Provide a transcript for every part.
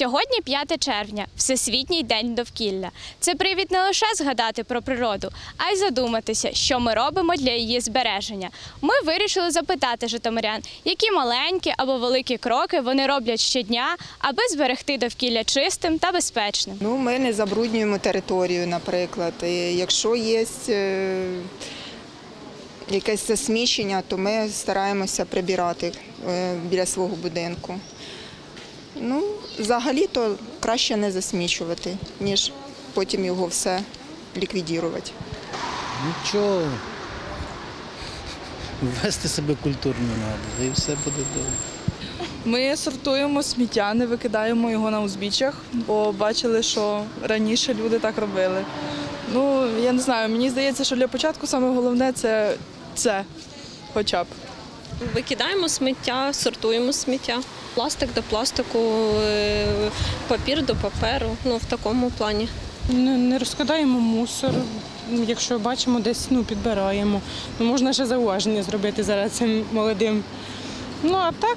Сьогодні 5 червня, Всесвітній день довкілля. Це привід не лише згадати про природу, а й задуматися, що ми робимо для її збереження. Ми вирішили запитати житомирян, які маленькі або великі кроки вони роблять щодня, аби зберегти довкілля чистим та безпечним. Ну, ми не забруднюємо територію, наприклад. Якщо є е, якесь засмічення, то ми стараємося прибирати е, біля свого будинку. Ну, взагалі-то краще не засмічувати, ніж потім його все ліквідувати. Нічого. Вести себе культурно треба, і все буде добре. Ми сортуємо сміття, не викидаємо його на узбіччях, бо бачили, що раніше люди так робили. Ну, я не знаю, мені здається, що для початку саме головне це це хоча б. Викидаємо сміття, сортуємо сміття. Пластик до пластику, е, папір до паперу. Ну, в такому плані. Не, не розкидаємо мусор. Якщо бачимо, десь ну, підбираємо. Ну, можна ще зауваження зробити зараз цим молодим. Ну а так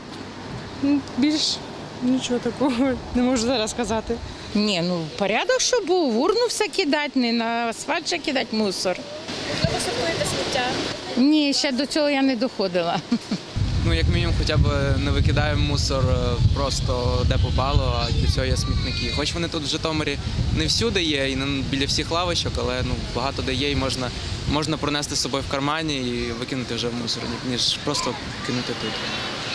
більш нічого такого не можу зараз сказати. Ні, ну порядок, щоб був, в урну все кидати, не на асфальт ще кидати мусор. Можливо, сортуєте сміття. Ні, ще до цього я не доходила. Ну, як мінімум, хоча б не викидаємо мусор е, просто де попало, а для цього є смітники. Хоч вони тут в Житомирі не всюди є, і не біля всіх лавочок, але ну багато де є, і можна, можна пронести з собою в кармані і викинути вже в мусорник, ніж просто кинути тут.